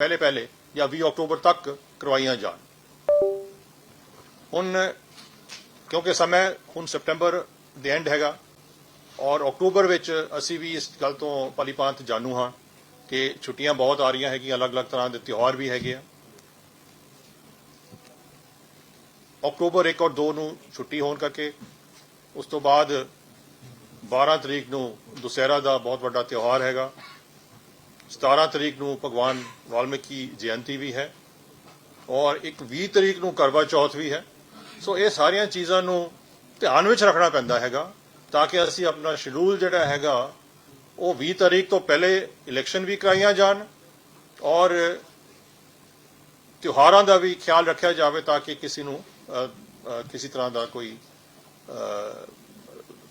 ਪਹਿਲੇ ਪਹਿਲੇ ਜਾਂ 20 ਅਕਤੂਬਰ ਤੱਕ ਕਰਵਾਈਆਂ ਜਾਣ। ਹੁਣ ਕਿਉਂਕਿ ਸਮਾਂ ਹੁਣ ਸਪਟੈਂਬਰ ਦੇ ਐਂਡ ਹੈਗਾ ਔਰ ਅਕਤੂਬਰ ਵਿੱਚ ਅਸੀਂ ਵੀ ਇਸ ਗੱਲ ਤੋਂ ਪਲੀਪਾਂਤ ਜਾਣੂ ਹਾਂ ਕਿ ਛੁੱਟੀਆਂ ਬਹੁਤ ਆ ਰਹੀਆਂ ਹੈਗੀਆਂ, ਅਲੱਗ-ਅਲੱਗ ਤਰ੍ਹਾਂ ਦੇ ਤਿਉਹਾਰ ਵੀ ਹੈਗੇ ਆ। ਅਕਤੂਬਰ 1 ਔਰ 2 ਨੂੰ ਛੁੱਟੀ ਹੋਣ ਕਰਕੇ ਉਸ ਤੋਂ ਬਾਅਦ 12 ਤਰੀਕ ਨੂੰ ਦੁਸਹਿਰਾ ਦਾ ਬਹੁਤ ਵੱਡਾ ਤਿਉਹਾਰ ਹੈਗਾ। 17 ਤਰੀਕ ਨੂੰ ਭਗਵਾਨ ਵਾਲਮੀਕੀ ਜਯੰਤੀ ਵੀ ਹੈ ਔਰ ਇੱਕ 20 ਤਰੀਕ ਨੂੰ ਕਰਵਾ ਚੌਥ ਵੀ ਹੈ। ਸੋ ਇਹ ਸਾਰੀਆਂ ਚੀਜ਼ਾਂ ਨੂੰ ਧਿਆਨ ਵਿੱਚ ਰੱਖਣਾ ਪੈਂਦਾ ਹੈਗਾ ਤਾਂ ਕਿ ਅਸੀਂ ਆਪਣਾ ਸ਼ਡਿਊਲ ਜਿਹੜਾ ਹੈਗਾ, ਉਹ 20 ਤਰੀਕ ਤੋਂ ਪਹਿਲੇ ਇਲੈਕਸ਼ਨ ਵੀ ਕਰਾਈਆਂ ਜਾਣ ਔਰ ਤਿਉਹਾਰਾਂ ਦਾ ਵੀ ਖਿਆਲ ਰੱਖਿਆ ਜਾਵੇ ਤਾਂ ਕਿ ਕਿਸੇ ਨੂੰ ਕਿਸੇ ਤਰ੍ਹਾਂ ਦਾ ਕੋਈ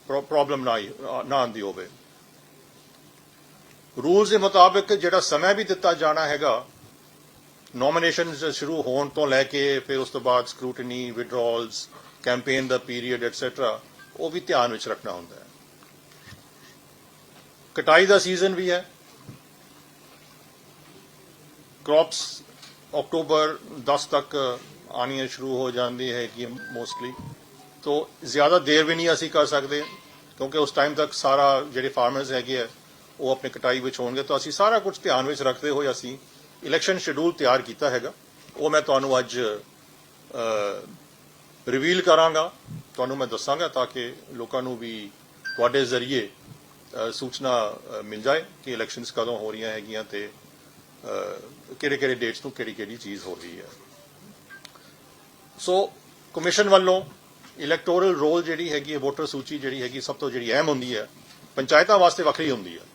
ਪ੍ਰੋਬਲਮ ਨਾ ਆਈ ਨਾ ਆਉਂਦੀ ਹੋਵੇ। ਰੂਲਸ ਦੇ ਮੁਤਾਬਕ ਜਿਹੜਾ ਸਮਾਂ ਵੀ ਦਿੱਤਾ ਜਾਣਾ ਹੈਗਾ ਨੋਮੀਨੇਸ਼ਨਸ ਸ਼ੁਰੂ ਹੋਣ ਤੋਂ ਲੈ ਕੇ ਫਿਰ ਉਸ ਤੋਂ ਬਾਅਦ ਸਕਰੂਟਨੀ ਵਿਡਰਾਲਸ ਕੈਂਪੇਨ ਦਾ ਪੀਰੀਅਡ ਐਟਸੈਟਰਾ ਉਹ ਵੀ ਧਿਆਨ ਵਿੱਚ ਰੱਖਣਾ ਹੁੰਦਾ ਹੈ। ਕਟਾਈ ਦਾ ਸੀਜ਼ਨ ਵੀ ਹੈ। ਕ੍ਰੌਪਸ ਅਕਤੂਬਰ 10 ਤੱਕ ਆਣੀਆਂ ਸ਼ੁਰੂ ਹੋ ਜਾਂਦੀ ਹੈ ਕਿ ਮੋਸਟਲੀ ਤੋਂ ਜ਼ਿਆਦਾ ਦੇਰ ਵੀ ਨਹੀਂ ਅਸੀਂ ਕਰ ਸਕਦੇ, ਕਿਉਂਕਿ ਉਸ ਟਾਈਮ ਤੱਕ ਸਾਰਾ ਜਿਹੜੇ ਫਾਰਮਰਸ ਹੈਗੇ ਆ ਉਹ ਆਪਣੇ ਕਟਾਈ ਵਿੱਚ ਹੋਣਗੇ, ਤਾਂ ਅਸੀਂ ਸਾਰਾ ਕੁਝ ਧਿਆਨ ਵਿੱਚ ਰੱਖਦੇ ਹੋਏ ਅਸੀਂ ਇਲੈਕਸ਼ਨ ਸ਼ਡਿਊਲ ਤਿਆਰ ਕੀਤਾ ਹੈਗਾ। ਉਹ ਮੈਂ ਤੁਹਾਨੂੰ ਅੱਜ ਰਿਵੀਲ ਕਰਾਂਗਾ। ਤੁਹਾਨੂੰ ਮੈਂ ਦੱਸਾਂਗਾ ਤਾਂ ਕਿ ਲੋਕਾਂ ਨੂੰ ਵੀ ਤੁਹਾਡੇ ਜ਼ਰੀਏ ਸੂਚਨਾ ਮਿਲ ਜਾਏ ਕਿ ਇਲੈਕਸ਼ਨਸ ਕਦੋਂ ਹੋ ਰਹੀਆਂ ਹੈਗੀਆਂ ਤੇ ਕਿਹੜੇ ਕਿਹੜੇ ਡੇਟਸ ਨੂੰ ਕਿਹੜੀ ਕਿਹੜੀ ਚੀਜ਼ ਹੋ ਰਹੀ ਹੈ। ਸੋ ਕਮਿਸ਼ਨ ਵੱਲੋਂ ਇਲੈਕਟੋਰਲ ਰੋਲ ਜਿਹੜੀ ਹੈਗੀ ਹੈ ਵੋਟਰ ਸੂਚੀ ਜਿਹੜੀ ਹੈਗੀ, ਸਭ ਤੋਂ ਜਿਹੜੀ ਅਹਿਮ ਹੁੰਦੀ ਹੈ, ਪੰਚਾਇਤਾਂ ਵਾਸਤੇ ਵੱਖਰੀ ਹੁੰਦੀ ਹੈ।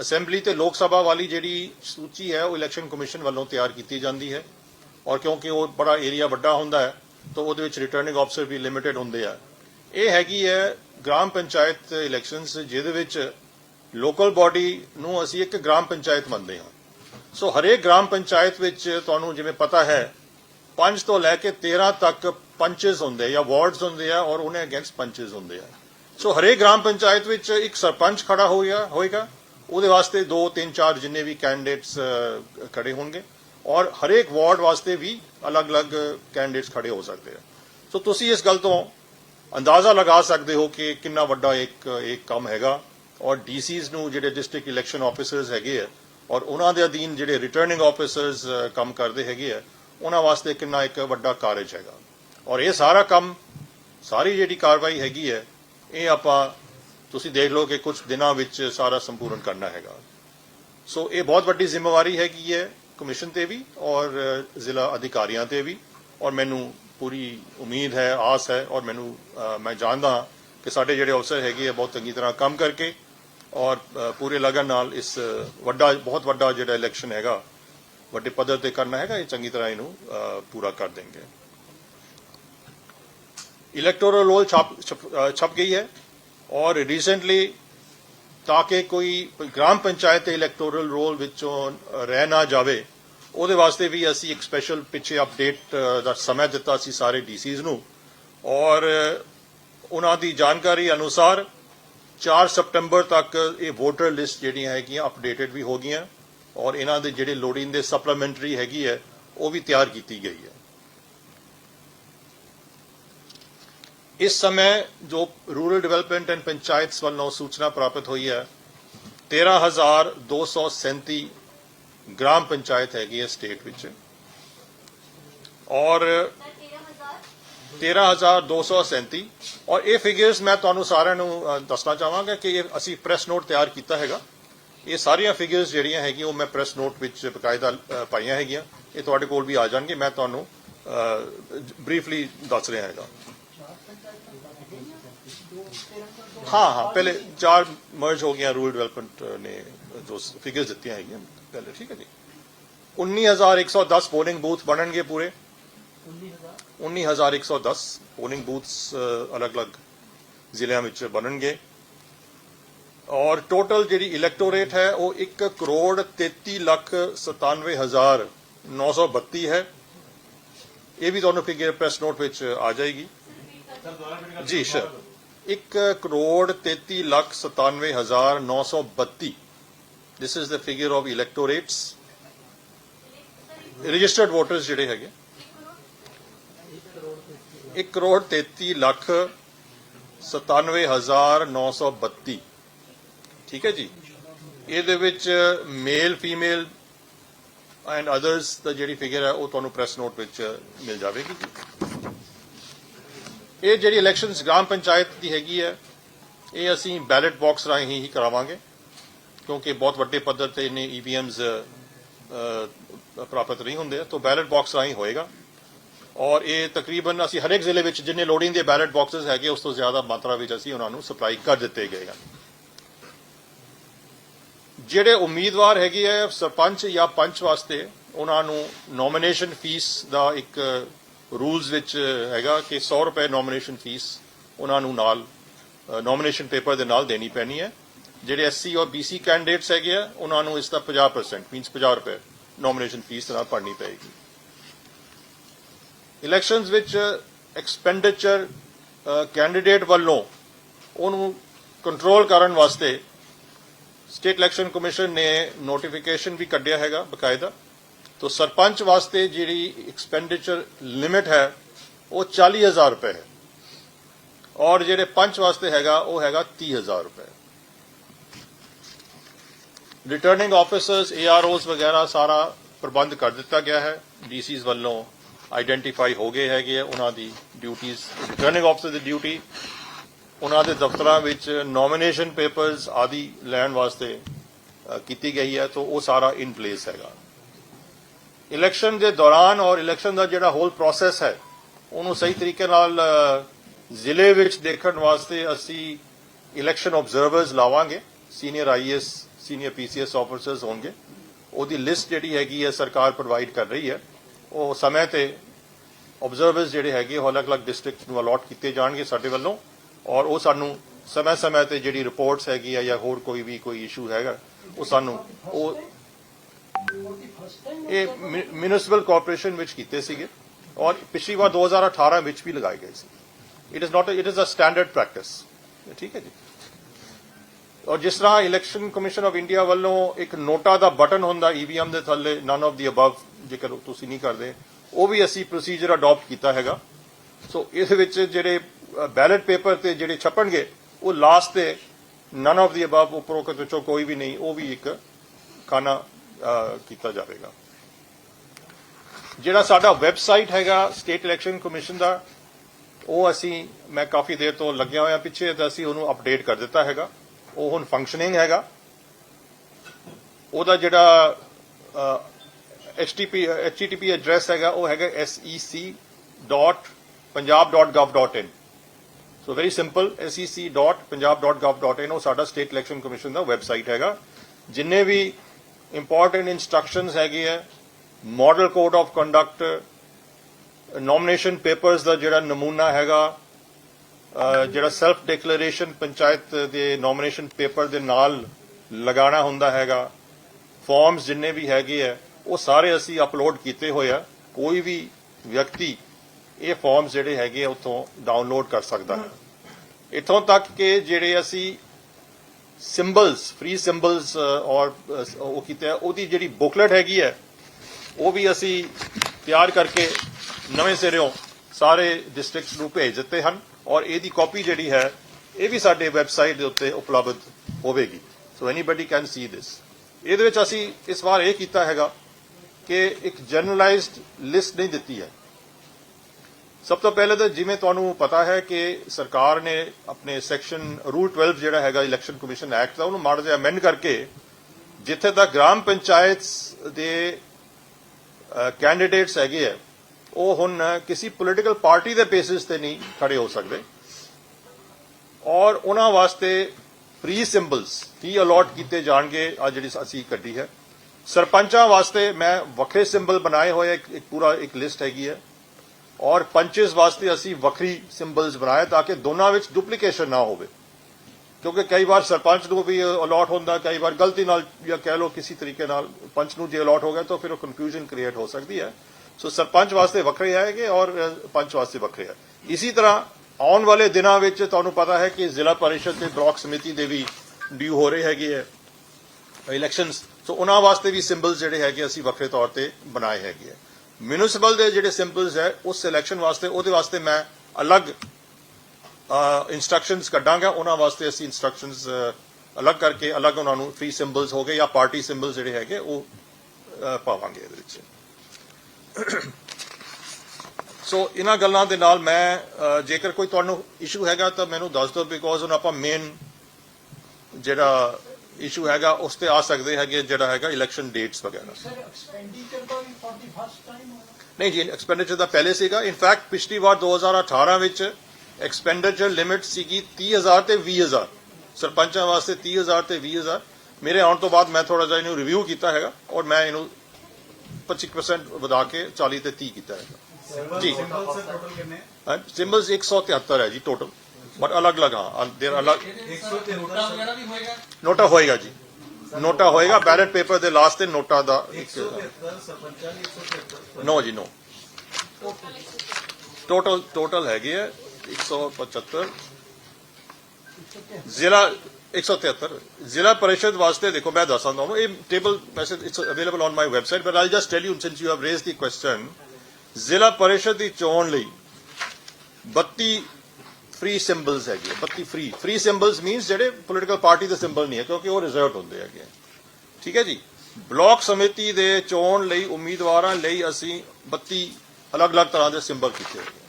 ਅਸੈਂਬਲੀ ਤੇ ਲੋਕ ਸਭਾ ਵਾਲੀ ਜਿਹੜੀ ਸੂਚੀ ਹੈ, ਉਹ ਇਲੈਕਸ਼ਨ ਕਮਿਸ਼ਨ ਵੱਲੋਂ ਤਿਆਰ ਕੀਤੀ ਜਾਂਦੀ ਹੈ। ਔਰ ਕਿਉਂਕਿ ਉਹ ਬੜਾ ਏਰੀਆ ਵੱਡਾ ਹੁੰਦਾ ਹੈ, ਤਾਂ ਉਹਦੇ ਵਿੱਚ ਰਿਟਰਨਿੰਗ ਆਫਸਰ ਵੀ ਲਿਮਿਟਿਡ ਹੁੰਦੇ ਆ। ਇਹ ਹੈਗੀ ਹੈ ਗ੍ਰਾਮ ਪੰਚਾਇਤ ਇਲੈਕਸ਼ਨਸ ਜਿਹਦੇ ਵਿੱਚ ਲੋਕਲ ਬਾਡੀ ਨੂੰ ਅਸੀਂ ਇੱਕ ਗ੍ਰਾਮ ਪੰਚਾਇਤ ਮੰਨਦੇ ਹਾਂ। ਸੋ ਹਰੇਕ ਗ੍ਰਾਮ ਪੰਚਾਇਤ ਵਿੱਚ ਤੁਹਾਨੂੰ ਜਿਵੇਂ ਪਤਾ ਹੈ 5 ਤੋਂ ਲੈ ਕੇ 13 ਤੱਕ ਪੰਚਸ ਹੁੰਦੇ ਜਾਂ ਵਾਰਡਸ ਹੁੰਦੇ ਆ, ਔਰ ਉਹਨੇ ਅਗੇਂਸਟ ਪੰਚਸ ਹੁੰਦੇ ਆ। ਸੋ ਹਰੇਕ ਗ੍ਰਾਮ ਪੰਚਾਇਤ ਵਿੱਚ ਇੱਕ ਸਰਪੰਚ ਖੜਾ ਹੋਇਆ, ਹੋਏਗਾ। ਉਹਦੇ ਵਾਸਤੇ 2 3 4 ਜਿੰਨੇ ਵੀ ਕੈਂਡੀਡੇਟਸ ਖੜੇ ਹੋਣਗੇ। ਔਰ ਹਰੇਕ ਵਾਰਡ ਵਾਸਤੇ ਵੀ ਅਲੱਗ-ਅਲੱਗ ਕੈਂਡੀਡੇਟਸ ਖੜੇ ਹੋ ਸਕਦੇ ਆ। ਸੋ ਤੁਸੀਂ ਇਸ ਗੱਲ ਤੋਂ ਅੰਦਾਜ਼ਾ ਲਗਾ ਸਕਦੇ ਹੋ ਕਿ ਕਿੰਨਾ ਵੱਡਾ ਇੱਕ ਇੱਕ ਕੰਮ ਹੈਗਾ। ਔਰ ਡੀਸੀਜ਼ ਨੂੰ ਜਿਹੜੇ ਡਿਸਟ੍ਰਿਕਟ ਇਲੈਕਸ਼ਨ ਆਫੀਸਰਸ ਹੈਗੇ ਆ, ਔਰ ਉਹਨਾਂ ਦੇ ਅਧੀਨ ਜਿਹੜੇ ਰਿਟਰਨਿੰਗ ਆਫੀਸਰਸ ਕੰਮ ਕਰਦੇ ਹੈਗੇ ਆ, ਉਹਨਾਂ ਵਾਸਤੇ ਕਿੰਨਾ ਇੱਕ ਵੱਡਾ ਕਾਰਜ ਹੈਗਾ। ਔਰ ਇਹ ਸਾਰਾ ਕੰਮ, ਸਾਰੀ ਜਿਹੜੀ ਕਾਰਵਾਈ ਹੈਗੀ ਹੈ ਇਹ ਆਪਾਂ ਤੁਸੀਂ ਦੇਖ ਲਓ ਕਿ ਕੁਝ ਦਿਨਾਂ ਵਿੱਚ ਸਾਰਾ ਸੰਪੂਰਨ ਕਰਨਾ ਹੈਗਾ। ਸੋ ਇਹ ਬਹੁਤ ਵੱਡੀ ਜ਼ਿੰਮੇਵਾਰੀ ਹੈਗੀ ਹੈ ਕਮਿਸ਼ਨ ਤੇ ਵੀ ਔਰ ਜ਼ਿਲ੍ਹਾ ਅਧਿਕਾਰੀਆਂ ਤੇ ਵੀ। ਔਰ ਮੈਨੂੰ ਪੂਰੀ ਉਮੀਦ ਹੈ, ਆਸ ਹੈ ਔਰ ਮੈਨੂੰ ਮੈਂ ਜਾਣਦਾ ਕਿ ਸਾਡੇ ਜਿਹੜੇ ਅਫਸਰ ਹੈਗੇ ਆ, ਬਹੁਤ ਚੰਗੀ ਤਰ੍ਹਾਂ ਕੰਮ ਕਰਕੇ ਔਰ ਪੂਰੇ ਲਗਨ ਨਾਲ ਇਸ ਵੱਡਾ, ਬਹੁਤ ਵੱਡਾ ਜਿਹੜਾ ਇਲੈਕਸ਼ਨ ਹੈਗਾ, ਵੱਡੇ ਪੱਧਰ ਤੇ ਕਰਨਾ ਹੈਗਾ, ਇਹ ਚੰਗੀ ਤਰ੍ਹਾਂ ਇਹਨੂੰ ਪੂਰਾ ਕਰ ਦੇਣਗੇ। ਇਲੈਕਟੋਰਲ ਰੋਲ ਛਪ, ਛਪ- ਛਪ ਗਈ ਹੈ। ਔਰ ਰੀਸੈਂਟਲੀ ਤਾਂ ਕਿ ਕੋਈ ਗ੍ਰਾਮ ਪੰਚਾਇਤ ਦੇ ਇਲੈਕਟੋਰਲ ਰੋਲ ਵਿੱਚੋਂ ਰਹਿ ਨਾ ਜਾਵੇ, ਉਹਦੇ ਵਾਸਤੇ ਵੀ ਅਸੀਂ ਇੱਕ ਸਪੈਸ਼ਲ ਪਿੱਛੇ ਅਪਡੇਟ ਦਾ ਸਮਾਂ ਦਿੱਤਾ ਸੀ ਸਾਰੇ ਡੀਸੀਜ਼ ਨੂੰ। ਔਰ ਉਹਨਾਂ ਦੀ ਜਾਣਕਾਰੀ ਅਨੁਸਾਰ 4 ਸਤੰਬਰ ਤੱਕ ਇਹ ਵੋਟਰ ਲਿਸਟ ਜਿਹੜੀਆਂ ਹੈਗੀਆਂ ਅਪਡੇਟਡ ਵੀ ਹੋ ਗਈਆਂ ਔਰ ਇਹਨਾਂ ਦੇ ਜਿਹੜੇ ਲੋੜੀਂਦੇ ਸਪਲੀਮੈਂਟਰੀ ਹੈਗੀ ਹੈ, ਉਹ ਵੀ ਤਿਆਰ ਕੀਤੀ ਗਈ ਹੈ। ਇਸ ਸਮੇਂ ਜੋ ਰੂਰਲ ਡਿਵੈਲਪਮੈਂਟ ਐਂਡ ਪੰਚਾਇਤਸ ਵੱਲੋਂ ਸੂਚਨਾ ਪ੍ਰਾਪਤ ਹੋਈ ਹੈ 13237 ਗ੍ਰਾਮ ਪੰਚਾਇਤ ਹੈਗੀ ਹੈ ਸਟੇਟ ਵਿੱਚ। ਔਰ 13237 ਔਰ ਇਹ ਫਿਗਰਸ ਮੈਂ ਤੁਹਾਨੂੰ ਸਾਰਿਆਂ ਨੂੰ ਦੱਸਣਾ ਚਾਹਾਂਗਾ ਕਿ ਇਹ ਅਸੀਂ ਪ੍ਰੈਸ ਨੋਟ ਤਿਆਰ ਕੀਤਾ ਹੈਗਾ। ਇਹ ਸਾਰੀਆਂ ਫਿਗਰਸ ਜਿਹੜੀਆਂ ਹੈਗੀਆਂ, ਉਹ ਮੈਂ ਪ੍ਰੈਸ ਨੋਟ ਵਿੱਚ ਬਕਾਇਦਾ ਪਾਈਆਂ ਹੈਗੀਆਂ। ਇਹ ਤੁਹਾਡੇ ਕੋਲ ਵੀ ਆ ਜਾਣਗੇ, ਮੈਂ ਤੁਹਾਨੂੰ ਬਰੀਫਲੀ ਦੱਸ ਰਿਹਾ ਹੈਗਾ। ਹਾਂ ਹਾਂ ਪਹਿਲੇ ਚਾਰ ਮਰਜ ਹੋ ਗਿਆ ਰੂਰਲ ਡਿਵੈਲਪਮੈਂਟ ਨੇ ਜੋ ਫਿਗਰਸ ਦਿੱਤੀਆਂ ਹੈਗੀਆਂ ਪਹਿਲੇ ਠੀਕ ਹੈ ਜੀ 19110 ਪੋਲਿੰਗ ਬੂਥ ਬਣਨਗੇ ਪੂਰੇ 19110 ਪੋਲਿੰਗ ਬੂਥਸ ਅਲੱਗ-ਅਲੱਗ ਜ਼ਿਲ੍ਹਿਆਂ ਵਿੱਚ ਬਣਨਗੇ ਔਰ ਟੋਟਲ ਜਿਹੜੀ ਇਲੈਕਟੋਰੇਟ ਹੈ ਉਹ 1 ਕਰੋੜ 33 ਲੱਖ 97 ਹਜ਼ਾਰ 932 ਹੈ ਇਹ ਵੀ ਤੁਹਾਨੂੰ ਫਿਗਰ ਪ੍ਰੈਸ ਨੋਟ ਵਿੱਚ ਆ ਜਾਏਗੀ ਜੀ ਸਰ 1 ਕਰੋੜ 33 ਲੱਖ 97 ਹਜ਼ਾਰ 932 this is the figure of electorates. Registered voters ਜਿਹੜੇ ਹੈਗੇ। 1 ਕਰੋੜ 33 ਲੱਖ 97932 ਠੀਕ ਹੈ ਜੀ। ਇਹਦੇ ਵਿੱਚ ਮੇਲ ਫੀਮੇਲ ਐਂਡ ਅਦਰਸ ਦਾ ਜਿਹੜੀ ਫਿਗਰ ਹੈ ਉਹ ਤੁਹਾਨੂੰ ਪ੍ਰੈਸ ਨੋਟ ਵਿੱਚ ਮਿਲ ਜਾਵੇਗੀ। ਜੀ ਇਹ ਜਿਹੜੀ ਇਲੈਕਸ਼ਨਸ ਗ੍ਰਾਮ ਪੰਚਾਇਤ ਦੀ ਹੈਗੀ ਹੈ, ਇਹ ਅਸੀਂ ਬੈਲਟ ਬਾਕਸ ਰਾਹੀਂ ਹੀ ਕਰਾਵਾਂਗੇ, ਕਿਉਂਕਿ ਬਹੁਤ ਵੱਡੇ ਪੱਧਰ ਤੇ ਇਹਨੇ ਈਵੀਐਮਸ ਪ੍ਰਾਪਤ ਨਹੀਂ ਹੁੰਦੇ, ਤਾਂ ਬੈਲਟ ਬਾਕਸ ਰਾਹੀਂ ਹੋਏਗਾ। ਔਰ ਇਹ ਤਕਰੀਬਨ ਅਸੀਂ ਹਰੇਕ ਜ਼ਿਲ੍ਹੇ ਵਿੱਚ ਜਿੰਨੇ ਲੋੜੀਂਦੇ ਬੈਲਟ ਬਾਕਸਸ ਹੈਗੇ, ਉਸ ਤੋਂ ਜ਼ਿਆਦਾ ਮਾਤਰਾ ਵਿੱਚ ਅਸੀਂ ਉਹਨਾਂ ਨੂੰ ਸਪਲਾਈ ਕਰ ਦਿੱਤੇ ਗਏ ਹਨ। ਜਿਹੜੇ ਉਮੀਦਵਾਰ ਹੈਗੇ ਆ, ਸਰਪੰਚ ਜਾਂ ਪੰਚ ਵਾਸਤੇ, ਉਹਨਾਂ ਨੂੰ ਨੋਮੀਨੇਸ਼ਨ ਫੀਸ ਦਾ ਇੱਕ ਰੂਲਸ ਵਿੱਚ ਹੈਗਾ ਕਿ 100 ਰੁਪਏ ਨੋਮੀਨੇਸ਼ਨ ਫੀਸ ਉਹਨਾਂ ਨੂੰ ਨਾਲ ਨੋਮੀਨੇਸ਼ਨ ਪੇਪਰ ਦੇ ਨਾਲ ਦੇਣੀ ਪੈਣੀ ਹੈ। ਜਿਹੜੇ ਐਸਸੀ ਔਰ ਬੀਸੀ ਕੈਂਡੀਡੇਟਸ ਹੈਗੇ ਆ, ਉਹਨਾਂ ਨੂੰ ਇਸ ਦਾ 50% ਮੀਨਸ 50 ਰੁਪਏ ਨੋਮੀਨੇਸ਼ਨ ਫੀਸ ਨਾਲ ਭਰਨੀ ਪਏਗੀ। ਇਲੈਕਸ਼ਨਸ ਵਿੱਚ ਐਕਸਪੈਂਡੀਚਰ ਕੈਂਡੀਡੇਟ ਵੱਲੋਂ ਉਹਨੂੰ ਕੰਟਰੋਲ ਕਰਨ ਵਾਸਤੇ ਸਟੇਟ ਇਲੈਕਸ਼ਨ ਕਮਿਸ਼ਨ ਨੇ ਨੋਟੀਫਿਕੇਸ਼ਨ ਵੀ ਕੱਢਿਆ ਹੈਗਾ ਬਕਾਇਦਾ। ਤੋ ਸਰਪੰਚ ਵਾਸਤੇ ਜਿਹੜੀ ਐਕਸਪੈਂਡੀਚਰ ਲਿਮਿਟ ਹੈ, ਉਹ 40000 ਰੁਪਏ ਹੈ। ਔਰ ਜਿਹੜੇ ਪੰਚ ਵਾਸਤੇ ਹੈਗਾ, ਉਹ ਹੈਗਾ 30000 ਰੁਪਏ। ਰਿਟਰਨਿੰਗ ਆਫੀਸਰਸ ਏਆਰਓਸ ਵਗੈਰਾ ਸਾਰਾ ਪ੍ਰਬੰਧ ਕਰ ਦਿੱਤਾ ਗਿਆ ਹੈ। ਡੀਸੀਜ਼ ਵੱਲੋਂ ਆਈਡੈਂਟੀਫਾਈ ਹੋ ਗਏ ਹੈਗੇ ਆ ਉਹਨਾਂ ਦੀ ਡਿਊਟੀਆਂ ਰਿਟਰਨਿੰਗ ਆਫੀਸਰ ਦੀ ਡਿਊਟੀ ਉਹਨਾਂ ਦੇ ਦਫ਼ਤਰਾਂ ਵਿੱਚ ਨੋਮੀਨੇਸ਼ਨ ਪੇਪਰਸ ਆਦਿ ਲੈਣ ਵਾਸਤੇ ਕੀਤੀ ਗਈ ਹੈ। ਤਾਂ ਉਹ ਸਾਰਾ ਇਨ ਪਲੇਸ ਹੈਗਾ। ਇਲੈਕਸ਼ਨ ਦੇ ਦੌਰਾਨ ਔਰ ਇਲੈਕਸ਼ਨ ਦਾ ਜਿਹੜਾ ਹੋਲ ਪ੍ਰੋਸੈਸ ਹੈ, ਉਹਨੂੰ ਸਹੀ ਤਰੀਕੇ ਨਾਲ ਜ਼ਿਲ੍ਹੇ ਵਿੱਚ ਦੇਖਣ ਵਾਸਤੇ ਅਸੀਂ ਇਲੈਕਸ਼ਨ ਆਬਜ਼ਰਵਰਸ ਲਾਵਾਂਗੇ। Senior IAS senior PCS officers ਹੋਣਗੇ। ਉਹਦੀ ਲਿਸਟ ਜਿਹੜੀ ਹੈਗੀ ਹੈ, ਸਰਕਾਰ ਪ੍ਰੋਵਾਈਡ ਕਰ ਰਹੀ ਹੈ। ਉਹ ਸਮੇਂ ਤੇ ਆਬਜ਼ਰਵਰਸ ਜਿਹੜੇ ਹੈਗੇ, ਉਹ ਅਲੱਗ-ਅਲੱਗ ਡਿਸਟ੍ਰਿਕਟਸ ਨੂੰ ਅਲਾਟ ਕੀਤੇ ਜਾਣਗੇ ਸਾਡੇ ਵੱਲੋਂ। ਔਰ ਉਹ ਸਾਨੂੰ ਸਮੇਂ-ਸਮੇਂ ਤੇ ਜਿਹੜੀ ਰਿਪੋਰਟਸ ਹੈਗੀ ਆ ਜਾਂ ਹੋਰ ਕੋਈ ਵੀ ਕੋਈ ਇਸ਼ੂ ਹੈਗਾ, ਉਹ ਸਾਨੂੰ ਉਹ ਇਹ ਮਿਊਨਿਸਪਲ ਕਾਰਪੋਰੇਸ਼ਨ ਵਿੱਚ ਕੀਤੇ ਸੀਗੇ ਔਰ ਪਿਛਲੀ ਵਾਰ 2018 ਵਿੱਚ ਵੀ ਲਗਾਏ ਗਏ ਸੀ। It is not it is a standard practice ਠੀਕ ਹੈ ਜੀ। ਔਰ ਜਿਸ ਤਰ੍ਹਾਂ ਇਲੈਕਸ਼ਨ ਕਮਿਸ਼ਨ ਆਫ ਇੰਡੀਆ ਵੱਲੋਂ ਇੱਕ ਨੋਟਾ ਦਾ ਬਟਨ ਹੁੰਦਾ ਈਵੀਐਮ ਦੇ ਥੱਲੇ ਨਨ ਆਫ ਦੀ ਅਬਵ ਜੇਕਰ ਤੁਸੀਂ ਨਹੀਂ ਕਰਦੇ, ਉਹ ਵੀ ਅਸੀਂ ਪ੍ਰੋਸੀਜਰ ਅਡਾਪਟ ਕੀਤਾ ਹੈਗਾ। ਸੋ ਇਸ ਵਿੱਚ ਜਿਹੜੇ ਬੈਲਟ ਪੇਪਰ ਤੇ ਜਿਹੜੇ ਛਪਣਗੇ, ਉਹ ਲਾਸਟ ਤੇ ਨਨ ਆਫ ਦੀ ਅਬਵ ਉਪਰੋਂ ਵਿੱਚੋਂ ਕੋਈ ਵੀ ਨਹੀਂ, ਉਹ ਵੀ ਇੱਕ ਖਾਨਾ ਕੀਤਾ ਜਾਵੇਗਾ। ਜਿਹੜਾ ਸਾਡਾ ਵੈਬਸਾਈਟ ਹੈਗਾ ਸਟੇਟ ਇਲੈਕਸ਼ਨ ਕਮਿਸ਼ਨ ਦਾ, ਉਹ ਅਸੀਂ, ਮੈਂ ਕਾਫੀ ਦੇਰ ਤੋਂ ਲੱਗਿਆ ਹੋਇਆ ਪਿੱਛੇ, ਤਾਂ ਅਸੀਂ ਉਹਨੂੰ ਅਪਡੇਟ ਕਰ ਦਿੱਤਾ ਹੈਗਾ। ਉਹ ਹੁਣ ਫੰਕਸ਼ਨਿੰਗ ਹੈਗਾ। ਉਹਦਾ ਜਿਹੜਾ http http ਐਡਰੈਸ ਹੈਗਾ, ਉਹ ਹੈਗਾ sec.punjab.gov.in so very simple sec.punjab.gov.in ਉਹ ਸਾਡਾ ਸਟੇਟ ਇਲੈਕਸ਼ਨ ਕਮਿਸ਼ਨ ਦਾ ਵੈਬਸਾਈਟ ਹੈਗਾ। ਜਿੰਨੇ ਵੀ ਇੰਪੋਰਟੈਂਟ ਇਨਸਟਰਕਸ਼ਨਸ ਹੈਗੇ ਆ model code of conduct nomination papers ਦਾ ਜਿਹੜਾ ਨਮੂਨਾ ਹੈਗਾ ਜਿਹੜਾ ਸੈਲਫ ਡਿਕਲੇਰੇਸ਼ਨ ਪੰਚਾਇਤ ਦੇ ਨੋਮੀਨੇਸ਼ਨ ਪੇਪਰ ਦੇ ਨਾਲ ਲਗਾਉਣਾ ਹੁੰਦਾ ਹੈਗਾ ਫਾਰਮਸ ਜਿੰਨੇ ਵੀ ਹੈਗੇ ਆ ਉਹ ਸਾਰੇ ਅਸੀਂ ਅਪਲੋਡ ਕੀਤੇ ਹੋਏ ਆ ਕੋਈ ਵੀ ਵਿਅਕਤੀ ਇਹ ਫਾਰਮਸ ਜਿਹੜੇ ਹੈਗੇ ਆ ਉੱਥੋਂ ਡਾਊਨਲੋਡ ਕਰ ਸਕਦਾ ਹੈ। ਇੱਥੋਂ ਤੱਕ ਕਿ ਜਿਹੜੇ ਅਸੀਂ ਸਿੰਬਲਸ ਫ੍ਰੀ ਸਿੰਬਲਸ ਔਰ ਉਹ ਕੀਤੇ ਆ ਉਹਦੀ ਜਿਹੜੀ ਬੁਕਲੇਟ ਹੈਗੀ ਹੈ, ਉਹ ਵੀ ਅਸੀਂ ਤਿਆਰ ਕਰਕੇ ਨਵੇਂ ਸਿਰਿਓਂ ਸਾਰੇ ਡਿਸਟ੍ਰਿਕਟਸ ਨੂੰ ਭੇਜ ਦਿੱਤੇ ਹਨ ਔਰ ਇਹਦੀ ਕਾਪੀ ਜਿਹੜੀ ਹੈ, ਇਹ ਵੀ ਸਾਡੇ ਵੈਬਸਾਈਟ ਦੇ ਉੱਤੇ ਉਪਲਬਧ ਹੋਵੇਗੀ। So anybody can see this ਇਹਦੇ ਵਿੱਚ ਅਸੀਂ ਇਸ ਵਾਰ ਇਹ ਕੀਤਾ ਹੈਗਾ ਕਿ ਇੱਕ ਜਨਰਲਾਈਜ਼ਡ ਲਿਸਟ ਨਹੀਂ ਦਿੱਤੀ ਹੈ। ਸਭ ਤੋਂ ਪਹਿਲੇ ਤਾਂ ਜਿਵੇਂ ਤੁਹਾਨੂੰ ਪਤਾ ਹੈ ਕਿ ਸਰਕਾਰ ਨੇ ਆਪਣੇ ਸੈਕਸ਼ਨ ਰੂਲ 12 ਜਿਹੜਾ ਹੈਗਾ ਇਲੈਕਸ਼ਨ ਕਮਿਸ਼ਨ ਐਕਟ ਦਾ, ਉਹਨੂੰ ਮਾੜਾ ਜਿਹਾ ਅਮੈਂਡ ਕਰਕੇ ਜਿੱਥੇ ਤੱਕ ਗ੍ਰਾਮ ਪੰਚਾਇਤ ਦੇ ਕੈਂਡੀਡੇਟਸ ਹੈਗੇ ਆ, ਉਹ ਹੁਣ ਕਿਸੇ ਪੋਲੀਟੀਕਲ ਪਾਰਟੀ ਦੇ ਬੇਸਿਸ ਤੇ ਨਹੀਂ ਖੜੇ ਹੋ ਸਕਦੇ। ਔਰ ਉਹਨਾਂ ਵਾਸਤੇ ਫ੍ਰੀ ਸਿੰਬਲਸ ਕੀ ਅਲਾਟ ਕੀਤੇ ਜਾਣਗੇ ਆ ਜਿਹੜੀ ਅਸੀਂ ਕੱਢੀ ਹੈ। ਸਰਪੰਚਾਂ ਵਾਸਤੇ ਮੈਂ ਵੱਖਰੇ ਸਿੰਬਲ ਬਣਾਏ ਹੋਏ ਇੱਕ ਪੂਰਾ ਇੱਕ ਲਿਸਟ ਹੈਗੀ ਹੈ ਔਰ ਪੰਚਸ ਵਾਸਤੇ ਅਸੀਂ ਵੱਖਰੀ ਸਿੰਬਲਸ ਬਣਾਏ ਤਾਂ ਕਿ ਦੋਨਾਂ ਵਿੱਚ ਡੁਪਲੀਕੇਸ਼ਨ ਨਾ ਹੋਵੇ। ਕਿਉਂਕਿ ਕਈ ਵਾਰ ਸਰਪੰਚ ਨੂੰ ਵੀ ਅਲਾਟ ਹੁੰਦਾ, ਕਈ ਵਾਰ ਗਲਤੀ ਨਾਲ ਜਾਂ ਕਹਿ ਲਓ ਕਿਸੇ ਤਰੀਕੇ ਨਾਲ ਪੰਚ ਨੂੰ ਜੇ ਅਲਾਟ ਹੋ ਗਿਆ ਤਾਂ ਫਿਰ ਉਹ ਕਨਫਿਊਜ਼ਨ ਕ੍ਰੀਏਟ ਹੋ ਸਕਦੀ ਹੈ। ਸੋ ਸਰਪੰਚ ਵਾਸਤੇ ਵੱਖਰੇ ਆਏਗੇ ਔਰ ਪੰਚ ਵਾਸਤੇ ਵੱਖਰੇ ਹੈ ਇਸੇ ਤਰ੍ਹਾਂ ਆਉਣ ਵਾਲੇ ਦਿਨਾਂ ਵਿੱਚ ਤੁਹਾਨੂੰ ਪਤਾ ਹੈ ਕਿ ਜ਼ਿਲ੍ਹਾ ਪਰਿਸ਼ਦ ਤੇ ਬਲਾਕ ਸਮਿਤੀ ਦੇ ਵੀ ਡਿਊ ਹੋ ਰਹੇ ਹੈਗੇ ਹੈ ਇਲੈਕਸ਼ਨਸ ਸੋ ਉਹਨਾਂ ਵਾਸਤੇ ਵੀ ਸਿੰਬਲ ਜਿਹੜੇ ਹੈਗੇ ਅਸੀਂ ਵੱਖਰੇ ਤੌਰ ਤੇ ਬਣਾਏ ਹੈਗੇ ਆ। ਮਿਊਨਿਸਪਲ ਦੇ ਜਿਹੜੇ ਸਿੰਬਲਸ ਹੈ, ਉਸ ਸਿਲੈਕਸ਼ਨ ਵਾਸਤੇ, ਉਹਦੇ ਵਾਸਤੇ ਮੈਂ ਅਲੱਗ ਇਨਸਟਰਕਸ਼ਨਸ ਕੱਢਾਂਗਾ। ਉਹਨਾਂ ਵਾਸਤੇ ਅਸੀਂ ਇਨਸਟਰਕਸ਼ਨਸ ਅਲੱਗ ਕਰਕੇ ਅਲੱਗ ਉਹਨਾਂ ਨੂੰ ਫ੍ਰੀ ਸਿੰਬਲਸ ਹੋ ਗਏ ਜਾਂ ਪਾਰਟੀ ਸਿੰਬਲ ਜਿਹੜੇ ਹੈਗੇ, ਉਹ ਪਾਵਾਂਗੇ ਇਹਦੇ ਵਿੱਚ। ਸੋ ਇਹਨਾਂ ਗੱਲਾਂ ਦੇ ਨਾਲ ਮੈਂ ਜੇਕਰ ਕੋਈ ਤੁਹਾਨੂੰ ਇਸ਼ੂ ਹੈਗਾ ਤਾਂ ਮੈਨੂੰ ਦੱਸ ਦਿਓ ਬਿਕੋਜ਼ ਹੁਣ ਆਪਾਂ ਮੇਨ ਜਿਹੜਾ ਇਸ਼ੂ ਹੈਗਾ, ਉਸ ਤੇ ਆ ਸਕਦੇ ਹੈਗੇ, ਜਿਹੜਾ ਹੈਗਾ ਇਲੈਕਸ਼ਨ ਡੇਟਸ ਵਗੈਰਾ। ਸਰ ਐਕਸਪੈਂਡੀਚਰ ਦਾ ਨਹੀਂ ਜੀ ਐਕਸਪੈਂਡੀਚਰ ਦਾ ਪਹਿਲੇ ਸੀਗਾ। ਇਨਫੈਕਟ ਪਿਛਲੀ ਵਾਰ 2018 ਵਿੱਚ ਐਕਸਪੈਂਡੀਚਰ ਲਿਮਿਟ ਸੀਗੀ 30000 ਤੇ 20000 ਸਰਪੰਚਾਂ ਵਾਸਤੇ 30000 ਤੇ 20000 ਮੇਰੇ ਆਉਣ ਤੋਂ ਬਾਅਦ ਮੈਂ ਥੋੜਾ ਜਿਹਾ ਇਹਨੂੰ ਰਿਵਿਊ ਕੀਤਾ ਹੈਗਾ ਔਰ ਮੈਂ ਇਹਨੂੰ 25% ਵਧਾ ਕੇ 40 ਤੇ 30 ਕੀਤਾ ਹੈਗਾ। ਜੀ। ਸਿੰਬਲ ਸਰ ਟੋਟਲ ਕਿੰਨੇ ਸਿੰਬਲਸ 173 ਹੈ ਜੀ ਟੋਟਲ ਬਟ ਅਲੱਗ-ਅਲੱਗ ਹਾਂ ਦੇਰ ਅਲੱਗ 173 ਨੋਟਾ ਵਗੈਰਾ ਵੀ ਹੋਏਗਾ? ਨੋਟਾ ਹੋਏਗਾ ਜੀ। ਨੋਟਾ ਹੋਏਗਾ ਬੈਲਟ ਪੇਪਰ ਦੇ ਲਾਸਟ ਤੇ ਨੋਟਾ ਦਾ ਇੱਕ 173 ਸਰਪੰਚਾਂ ਦੀ 173 ਨੋ ਜੀ ਨੋ। ਟੋਟਲ ਟੋਟਲ ਹੈਗੇ ਆ 175 ਜ਼ਿਲ੍ਹਾ 173 ਜ਼ਿਲ੍ਹਾ ਪਰਿਸ਼ਦ ਵਾਸਤੇ ਦੇਖੋ ਮੈਂ ਦੱਸਾਂ ਤੁਹਾਨੂੰ ਇਹ ਟੇਬਲ ਵੈਸੇ it's available on my website but I just tell you since you have raised the question ਜ਼ਿਲ੍ਹਾ ਪਰਿਸ਼ਦ ਦੀ ਚੋਣ ਲਈ 32 ਫ੍ਰੀ ਸਿੰਬਲਸ ਹੈਗੇ 32 ਫ੍ਰੀ ਫ੍ਰੀ ਸਿੰਬਲਸ ਮੀਨਸ ਜਿਹੜੇ ਪੋਲੀਟੀਕਲ ਪਾਰਟੀ ਦੇ ਸਿੰਬਲ ਨਹੀਂ ਹੈ, ਕਿਉਂਕਿ ਉਹ ਰਿਜ਼ਰਵਡ ਹੁੰਦੇ ਹੈਗੇ ਠੀਕ ਹੈ ਜੀ? ਬਲਾਕ ਸਮਿਤੀ ਦੇ ਚੋਣ ਲਈ ਉਮੀਦਵਾਰਾਂ ਲਈ ਅਸੀਂ 32 ਅਲੱਗ-ਅਲੱਗ ਤਰ੍ਹਾਂ ਦੇ ਸਿੰਬਲ ਕੀਤੇ ਹੈਗੇ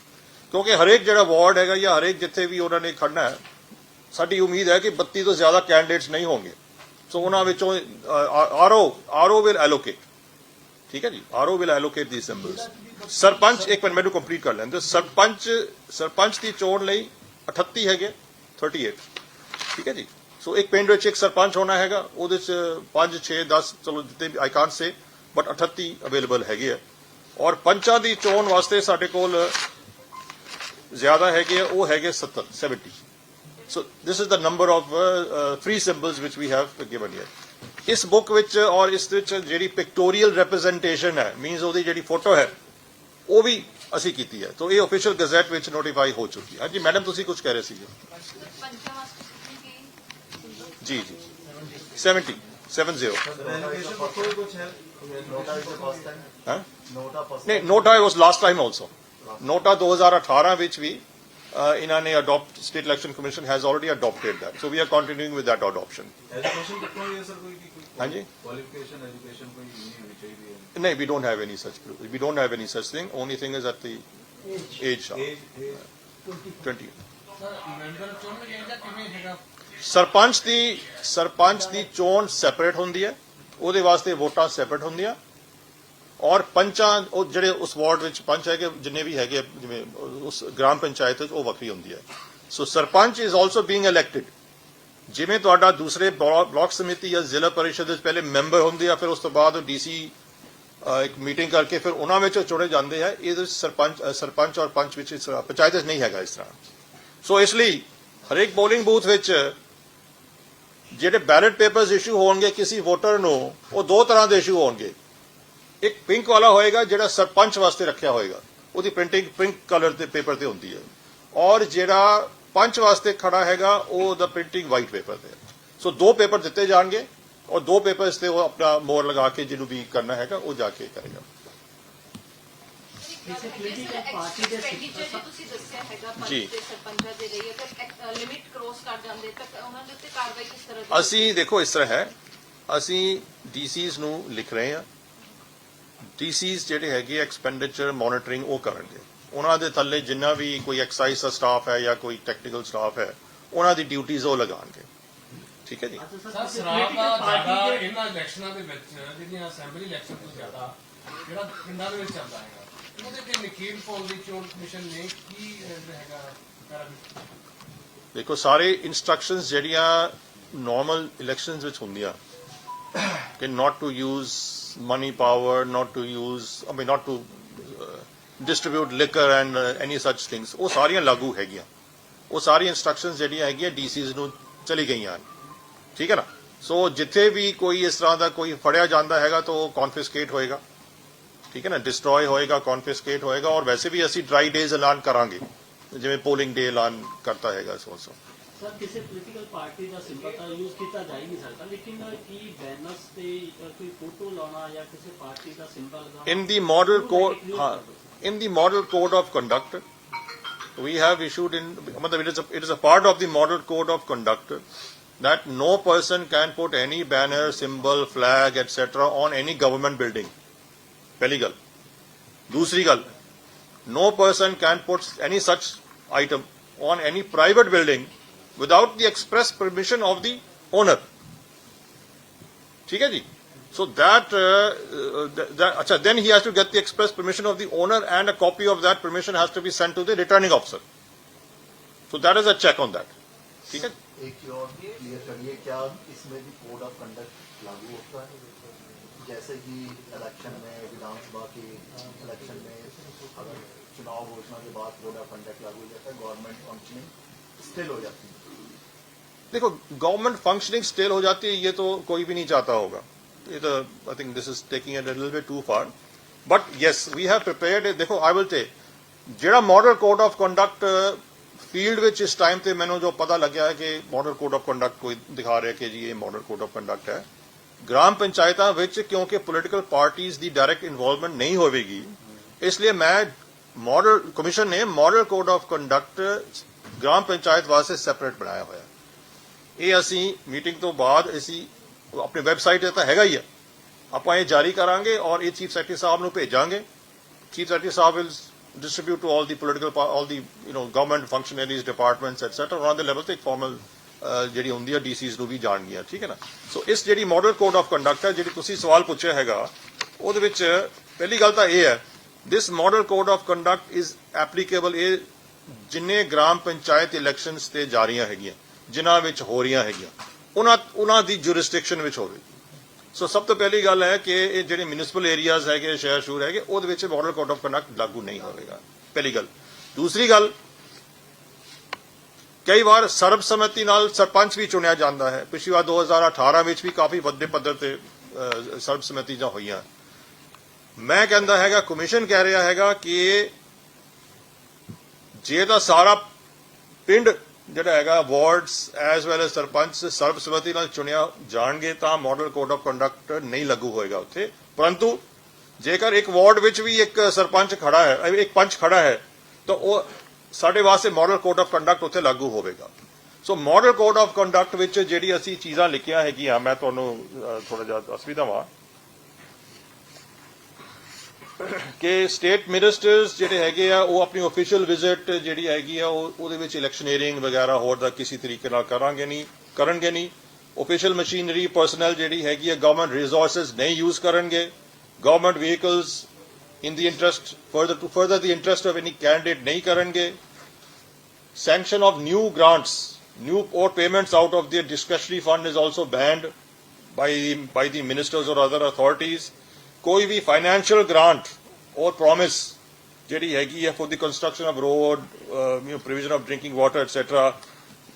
ਕਿਉਂਕਿ ਹਰੇਕ ਜਿਹੜਾ ਵਾਰਡ ਹੈਗਾ ਜਾਂ ਹਰੇਕ ਜਿੱਥੇ ਵੀ ਉਹਨਾਂ ਨੇ ਖੜਨਾ ਹੈ, ਸਾਡੀ ਉਮੀਦ ਹੈ ਕਿ 32 ਤੋਂ ਜ਼ਿਆਦਾ ਕੈਂਡੀਡੇਟਸ ਨਹੀਂ ਹੋਣਗੇ। ਸੋ ਉਹਨਾਂ ਵਿੱਚੋਂ ਆਰਓ ਆਰਓ ਵਿਲ ਐਲੋਕੇਟ ਠੀਕ ਹੈ ਜੀ? RO will allocate the symbols sarpanch, ਇੱਕ ਮਿੰਟ, ਮੈਨੂੰ ਕੰਪਲੀਟ ਕਰ ਲੈਂਦੇ ਸਰਪੰਚ ਸਰਪੰਚ ਦੀ ਚੋਣ ਲਈ 38 ਹੈਗੇ 38 ਠੀਕ ਹੈ ਜੀ? ਸੋ ਇੱਕ ਪਿੰਡ ਵਿੱਚ ਇੱਕ ਸਰਪੰਚ ਹੋਣਾ ਹੈਗਾ ਉਹਦੇ ਚ 5 6 10 ਚਲੋ ਜਿੱਤੇ ਵੀ I can't say but 38 available ਹੈਗੇ ਆ। ਔਰ ਪੰਚਾਂ ਦੀ ਚੋਣ ਵਾਸਤੇ ਸਾਡੇ ਕੋਲ ਜ਼ਿਆਦਾ ਹੈਗੇ ਆ ਉਹ ਹੈਗੇ 70 70 so this is the number of uh, uh, free symbols which we have ਇਸ ਬੁੱਕ ਵਿੱਚ ਔਰ ਇਸ ਵਿੱਚ ਜਿਹੜੀ ਪਿਕਟੋਰੀਅਲ ਰਿਪਰੈਜ਼ੈਂਟੇਸ਼ਨ ਹੈ ਮੀਨਸ ਉਹਦੀ ਜਿਹੜੀ ਫੋਟੋ ਹੈ ਉਹ ਵੀ ਅਸੀਂ ਕੀਤੀ ਹੈ। ਤੋਂ ਇਹ ਅਫੀਸ਼ੀਅਲ ਗਜ਼ਟ ਵਿੱਚ ਨੋਟੀਫਾਈ ਹੋ ਚੁੱਕੀ ਹੈ। ਹਾਂਜੀ ਮੈਡਮ ਤੁਸੀਂ ਕੁਝ ਕਹਿ ਰਹੇ ਸੀਗੇ? ਪੰਚਾਂ ਵਾਸਤੇ ਕਿੰਨੀ ਗਈ ਜੀ ਜੀ। 70 70 ਐਜੂਕੇਸ਼ਨ ਪੱਖੋਂ ਵੀ ਕੁਝ ਹੈ ਨੋਟਾ ਵਿੱਚ ਫਸਟ ਟਾਈਮ ਹਾਂ ਨੋਟਾ ਫਸਟ ਨਹੀਂ NOTA was last time also NOTA 2018 ਵਿੱਚ ਵੀ uh, ਇਹਨਾਂ ਨੇ adopt state election commission has already adopted that so we are continuing with that ਹਾਂਜੀ? ਕੁਆਲੀਫਿਕੇਸ਼ਨ ਐਜੂਕੇਸ਼ਨ ਕੋਈ ਨਹੀਂ ਹੋਣੀ ਚਾਹੀਦੀ ਹੈ। No, we don't have any such. We don't have any such thing. Only thing is that the age. uh, age age 20. Sir member ਚੋਣ ਵਿੱਚ ਇਹਦਾ ਕਿਵੇਂ ਹੈਗਾ? ਸਰਪੰਚ ਦੀ ਸਰਪੰਚ ਦੀ ਚੋਣ ਸੈਪਰੇਟ ਹੁੰਦੀ ਹੈ। ਉਹਦੇ ਵਾਸਤੇ ਵੋਟਾਂ ਸੈਪਰੇਟ ਹੁੰਦੀਆਂ। ਔਰ ਪੰਚਾਂ ਉਹ ਜਿਹੜੇ ਉਸ ਵਾਰਡ ਵਿੱਚ ਪੰਚ ਹੈਗੇ ਜਿੰਨੇ ਵੀ ਹੈਗੇ ਜਿਵੇਂ ਉਸ ਗ੍ਰਾਮ ਪੰਚਾਇਤ ਵਿੱਚ ਉਹ ਵੱਖਰੀ ਹੁੰਦੀ ਹੈ। So sarpanch is also being elected ਜਿਵੇਂ ਤੁਹਾਡਾ ਦੂਸਰੇ ਬਲਾ- ਬਲਾਕ ਸਮਿਤੀ ਜਾਂ ਜ਼ਿਲ੍ਹਾ ਪਰਿਸ਼ਦ ਵਿੱਚ ਪਹਿਲੇ ਮੈਂਬਰ ਹੁੰਦੇ ਆ, ਫਿਰ ਉਸ ਤੋਂ ਬਾਅਦ ਡੀਸੀ ਇੱਕ ਮੀਟਿੰਗ ਕਰਕੇ ਫਿਰ ਉਹਨਾਂ ਵਿੱਚ ਚੁਣੇ ਜਾਂਦੇ ਆ। ਇਹਦੇ ਸਰਪੰਚ ਸਰਪੰਚ ਔਰ ਪੰਚ ਵਿੱਚ ਇਸ ਤਰ੍ਹਾਂ, ਪੰਚਾਇਤ ਵਿੱਚ ਨਹੀਂ ਹੈਗਾ ਇਸ ਤਰ੍ਹਾਂ। ਸੋ ਇਸ ਲਈ ਹਰੇਕ ਪੋਲਿੰਗ ਬੂਥ ਵਿੱਚ ਜਿਹੜੇ ਬੈਲਟ ਪੇਪਰਸ ਇਸ਼ੂ ਹੋਣਗੇ, ਕਿਸੇ ਵੋਟਰ ਨੂੰ, ਉਹ ਦੋ ਤਰ੍ਹਾਂ ਦੇ ਇਸ਼ੂ ਹੋਣਗੇ। ਇੱਕ ਪਿੰਕ ਵਾਲਾ ਹੋਏਗਾ, ਜਿਹੜਾ ਸਰਪੰਚ ਵਾਸਤੇ ਰੱਖਿਆ ਹੋਏਗਾ। ਉਹਦੀ ਪ੍ਰਿੰਟਿੰਗ ਪਿੰਕ ਕਲਰ ਦੇ ਪੇਪਰ ਤੇ ਹੁੰਦੀ ਹੈ। ਔਰ ਜਿਹੜਾ ਪੰਚ ਵਾਸਤੇ ਖੜਾ ਹੈਗਾ ਉਹ ਦਾ ਪ੍ਰਿੰਟਿੰਗ ਵਾਈਟ ਪੇਪਰ ਤੇ। ਸੋ ਦੋ ਪੇਪਰ ਦਿੱਤੇ ਜਾਣਗੇ ਔਰ ਦੋ ਪੇਪਰਸ ਤੇ ਉਹ ਆਪਣਾ ਮੋਹਰ ਲਗਾ ਕੇ ਜਿਹਨੂੰ ਵੀ ਕਰਨਾ ਹੈਗਾ ਉਹ ਜਾ ਕੇ ਕਰੇਗਾ ਜੇ ਤੁਸੀਂ ਦੱਸਿਆ ਹੈਗਾ ਪੰਚ ਜੀ। ਤੇ ਸਰਪੰਚਾਂ ਦੇ ਲਈ ਅਗਰ ਲਿਮਿਟ ਕ੍ਰੋਸ ਕਰ ਜਾਂਦੇ ਤਾਂ ਉਹਨਾਂ ਦੇ ਉੱਤੇ ਕਾਰਵਾਈ ਕਿਸ ਤਰ੍ਹਾਂ ਦੀ ਅਸੀਂ ਦੇਖੋ ਇਸ ਤਰ੍ਹਾਂ ਹੈ ਅਸੀਂ ਡੀਸੀਜ਼ ਨੂੰ ਲਿਖ ਰਹੇ ਹਾਂ ਡੀਸੀਜ਼ ਜਿਹੜੇ ਹੈਗੇ ਐਕਸਪੈਂਡੀਚਰ ਮੋਨੀਟਰਿੰਗ ਉਹ ਕਰਨਗੇ ਉਹਨਾਂ ਦੇ ਥੱਲੇ ਜਿੰਨਾ ਵੀ ਕੋਈ ਐਕਸਾਈਜ਼ ਦਾ ਸਟਾਫ ਹੈ ਜਾਂ ਕੋਈ ਟੈਕਨੀਕਲ ਸਟਾਫ ਹੈ ਉਹਨਾਂ ਦੀ ਡਿਊਟੀਆਂ ਉਹ ਲਗਾਉਣਗੇ। ਠੀਕ ਹੈ ਜੀ? ਸਰ ਸ਼ਰਾਬ ਦਾ ਜ਼ਿਆਦਾ ਇਹਨਾਂ ਇਲੈਕਸ਼ਨਾਂ ਦੇ ਵਿੱਚ ਜਿਹੜੀਆਂ ਅਸੈਂਬਲੀ ਇਲੈਕਸ਼ਨ ਤੋਂ ਜ਼ਿਆਦਾ ਜਿਹੜਾ ਪਿੰਡਾਂ ਦੇ ਵਿੱਚ ਚੱਲਦਾ ਹੈਗਾ ਉਹਦੇ ਤੇ ਨਕੀਲ ਪਾਉਣ ਦੀ ਚੋਣ ਕਮਿਸ਼ਨ ਨੇ ਕੀ ਅਹ, ਜਿਹੜਾ ਹੈਗਾ ਕਰਾ ਦੇਖੋ ਸਾਰੇ ਇਨਸਟਰਕਸ਼ਨਸ ਜਿਹੜੀਆਂ ਨਾਰਮਲ ਇਲੈਕਸ਼ਨਸ ਵਿੱਚ ਹੁੰਦੀਆਂ ਕਿ not to use money power not to use I mean not to distribute liquor and any such things ਉਹ ਸਾਰੀਆਂ ਲਾਗੂ ਹੈਗੀਆਂ। ਉਹ ਸਾਰੀਆਂ ਇਨਸਟਰਕਸ਼ਨਸ ਜਿਹੜੀਆਂ ਹੈਗੀਆਂ ਡੀਸੀਜ਼ ਨੂੰ ਚਲੀ ਗਈਆਂ। ਹਨ ਠੀਕ ਹੈ ਨਾ? ਸੋ ਜਿੱਥੇ ਵੀ ਕੋਈ ਇਸ ਤਰ੍ਹਾਂ ਦਾ ਕੋਈ ਫੜਿਆ ਜਾਂਦਾ ਹੈਗਾ ਤਾਂ ਉਹ ਕੌਨਫਿਸਕੇਟ ਹੋਏਗਾ। ਠੀਕ ਹੈ ਨਾ? ਡਿਸਟਰੋਏ ਹੋਏਗਾ ਕੌਨਫਿਸਕੇਟ ਹੋਏਗਾ। ਔਰ ਵੈਸੇ ਵੀ ਅਸੀਂ ਡਰਾਈ ਡੇਜ਼ ਐਲਾਨ ਕਰਾਂਗੇ। ਜਿਵੇਂ ਪੋਲਿੰਗ ਡੇ ਐਲਾਨ ਕਰਤਾ ਹੈਗਾ ਸੋ ਸੋ ਸਰ ਕਿਸੇ ਪੋਲੀਟੀਕਲ ਪਾਰਟੀ ਦਾ ਸਿੰਬਲ ਤਾਂ ਯੂਜ਼ ਕੀਤਾ ਜਾ ਹੀ ਨਹੀਂ ਸਕਦਾ ਲੇਕਿਨ ਕੀ ਬੈਨਰਸ ਤੇ ਕੋਈ ਫੋਟੋ ਲਾਉਣਾ ਜਾਂ ਕਿਸੇ ਪਾਰਟੀ ਦਾ ਸਿੰਬਲ ਦਾ model code हाँ, in the model code of conduct. We have issued in, it is, a, it is a part of the model code of conduct that no person can put any banner, symbol, flag, etc. on any government building. Peligal. गल No person can put any such item on any private building without the express permission of the owner. ठीक है जी so that, uh, uh, that, acha, then he has to get the express permission of the owner and a copy of that permission has to be sent to the returning officer so that is a check on that ठीक है एक और clear करिए क्या इसमें भी code of conduct लागू होता है जैसे कि इलेक्शन में विधानसभा के इलेक्शन में अगर चुनाव घोषणा के बाद कोड ऑफ़ कंडक्ट लागू हो जाता है गवर्नमेंट फंक्शनिंग स्टिल हो जाती है देखो गवर्नमेंट फंक्शनिंग स्टिल हो जाती है ये तो कोई भी नहीं चाहता होगा it, uh, I think this is taking it a little bit too far. But yes, we have prepared it. ਦੇਖੋ ਆਈ ਵਿਲ ਸੇ ਜਿਹੜਾ model code of conduct field ਵਿੱਚ ਇਸ ਟਾਈਮ ਤੇ ਮੈਨੂੰ ਜੋ ਪਤਾ ਲੱਗਿਆ ਹੈ ਕਿ ਮਾਡਲ ਕੋਡ ਆਫ ਕੰਡਕਟ ਕੋਈ ਦਿਖਾ ਰਿਹਾ ਕਿ ਜੀ ਇਹ ਮਾਡਲ ਕੋਡ ਆਫ ਕੰਡਕਟ ਹੈ ਗ੍ਰਾਮ ਪੰਚਾਇਤਾਂ ਵਿੱਚ ਕਿਉਂਕਿ ਪੋਲੀਟੀਕਲ ਪਾਰਟੀਆਂ ਦੀ ਡਾਇਰੈਕਟ ਇਨਵੋਲਵਮੈਂਟ ਨਹੀਂ ਹੋਵੇਗੀ ਇਸ ਲਈ ਮੈਂ ਮਾਡਲ ਕਮਿਸ਼ਨ ਨੇ model code of conduct gram panchayat ਵਾਸਤੇ ਸੈਪਰੇਟ ਬਣਾਇਆ ਹੋਇਆ ਇਹ ਅਸੀਂ ਮੀਟਿੰਗ ਤੋਂ ਬਾਅਦ ਅਸੀਂ ਆਪਣੀ ਵੈਬਸਾਈਟ ਤੇ ਤਾਂ ਹੈਗਾ ਹੀ ਆ। ਆਪਾਂ ਇਹ ਜਾਰੀ ਕਰਾਂਗੇ ਔਰ ਇਹ ਚੀਫ ਸੈਕਟਰੀ ਸਾਹਿਬ ਨੂੰ ਭੇਜਾਂਗੇ। Chief secretary Sahib will distribute to all the political all the you know government functionaries departments etcetera ਉਹਨਾਂ ਦੇ ਲੈਵਲ ਤੇ ਫਾਰਮਲ ਜਿਹੜੀ ਹੁੰਦੀ ਹੈ ਡੀਸੀਜ਼ ਨੂੰ ਵੀ ਜਾਣਗੀਆਂ, ਠੀਕ ਹੈ ਨਾ? ਸੋ ਇਸ ਜਿਹੜੀ ਮਾਡਲ ਕੋਡ ਆਫ ਕੰਡਕਟ ਹੈ, ਜਿਹੜੀ ਤੁਸੀਂ ਸਵਾਲ ਪੁੱਛਿਆ ਹੈਗਾ, ਉਹਦੇ ਵਿੱਚ ਪਹਿਲੀ ਗੱਲ ਤਾਂ ਇਹ ਹੈ this model code of conduct is applicable ਇਹ ਜਿੰਨੇ ਗ੍ਰਾਮ ਪੰਚਾਇਤ ਇਲੈਕਸ਼ਨਸ ਤੇ ਜਾਰੀਆਂ ਹੈਗੀਆਂ, ਜਿਨ੍ਹਾਂ ਵਿੱਚ ਹੋ ਰਹੀਆਂ ਹੈਗੀਆਂ। ਉਹਨਾਂ ਉਹਨਾਂ ਦੀ ਜੁਰਿਸਡਿਕਸ਼ਨ ਵਿੱਚ ਹੋਵੇਗੀ ਸੋ ਸਭ ਤੋਂ ਪਹਿਲੀ ਗੱਲ ਹੈ ਕਿ ਇਹ ਜਿਹੜੇ ਮਿਊਨਿਸਪਲ ਏਰੀਆਜ਼ ਹੈਗੇ ਸ਼ਹਿਰ ਸ਼ੂਰ ਹੈਗੇ ਉਹਦੇ ਵਿੱਚ ਮਾਡਲ ਕੋਡ ਆਫ ਕੰਡਕਟ ਲਾਗੂ ਨਹੀਂ ਹੋਵੇਗਾ। ਪਹਿਲੀ ਗੱਲ। ਦੂਸਰੀ ਗੱਲ ਕਈ ਵਾਰ ਸਰਬਸੰਮਤੀ ਨਾਲ ਸਰਪੰਚ ਵੀ ਚੁਣਿਆ ਜਾਂਦਾ ਹੈ। ਪਿਛਲੀ ਵਾਰ 2018 ਵਿੱਚ ਵੀ ਕਾਫੀ ਵੱਡੇ ਪੱਧਰ ਤੇ ਅਹ, ਸਰਬਸੰਮਤੀ ਜਾਂ ਹੋਈਆਂ। ਮੈਂ ਕਹਿੰਦਾ ਹੈਗਾ ਕਮਿਸ਼ਨ ਕਹਿ ਰਿਹਾ ਹੈਗਾ ਕਿ ਜੇ ਤਾਂ ਸਾਰਾ ਪਿੰਡ ਜਿਹੜਾ ਹੈਗਾ wards as well as sarpanch ਸਰਬਸੰਮਤੀ ਨਾਲ ਚੁਣਿਆ ਜਾਣਗੇ ਤਾਂ ਮਾਡਲ ਕੋਡ ਆਫ ਕੰਡਕਟ ਨਹੀਂ ਲਾਗੂ ਹੋਏਗਾ ਉੱਥੇ। ਪਰੰਤੂ ਜੇਕਰ ਇੱਕ ਵਾਰਡ ਵਿੱਚ ਵੀ ਇੱਕ ਸਰਪੰਚ ਖੜਾ ਹੈ ਇੱਕ ਪੰਚ ਖੜਾ ਹੈ, ਤਾਂ ਉਹ ਸਾਡੇ ਵਾਸਤੇ ਮਾਡਲ ਕੋਡ ਆਫ ਕੰਡਕਟ ਉੱਥੇ ਲਾਗੂ ਹੋਵੇਗਾ। So model code of conduct ਵਿੱਚ ਜਿਹੜੀ ਅਸੀਂ ਚੀਜ਼ਾਂ ਲਿਖੀਆਂ ਹੈਗੀਆਂ, ਮੈਂ ਤੁਹਾਨੂੰ ਥੋੜਾ ਜਿਹਾ ਦੱਸ ਵੀ ਦਵਾਂ। ਕਿ ਸਟੇਟ ਮਿਨਿਸਟਰਸ ਜਿਹੜੇ ਹੈਗੇ ਆ ਉਹ ਆਪਣੀ ਅਫੀਸ਼ੀਅਲ ਵਿਜ਼ਿਟ ਜਿਹੜੀ ਹੈਗੀ ਆ ਉਹ ਉਹਦੇ ਵਿੱਚ ਇਲੈਕਸ਼ਨੇਰਿੰਗ ਵਗੈਰਾ ਹੋਰ ਦਾ ਕਿਸੇ ਤਰੀਕੇ ਨਾਲ ਕਰਾਂਗੇ ਨਹੀਂ ਕਰਨਗੇ ਨਹੀਂ ਅਫੀਸ਼ੀਅਲ ਮਸ਼ੀਨਰੀ ਪਰਸਨਲ ਜਿਹੜੀ ਹੈਗੀ ਆ ਗਵਰਨਮੈਂਟ ਰਿਸੋਰਸਸ ਨਹੀਂ ਯੂਜ਼ ਕਰਨਗੇ government vehicles in the interest further to further the interest of any candidate ਨਹੀਂ ਕਰਨਗੇ sanction of new grants new or payments out of their discretionary fund is also banned by the, by the ministers or other authorities. ਕੋਈ ਵੀ financial grant or promise ਜਿਹੜੀ ਹੈਗੀ ਹੈ for the construction of road uh, you know provision of drinking water etc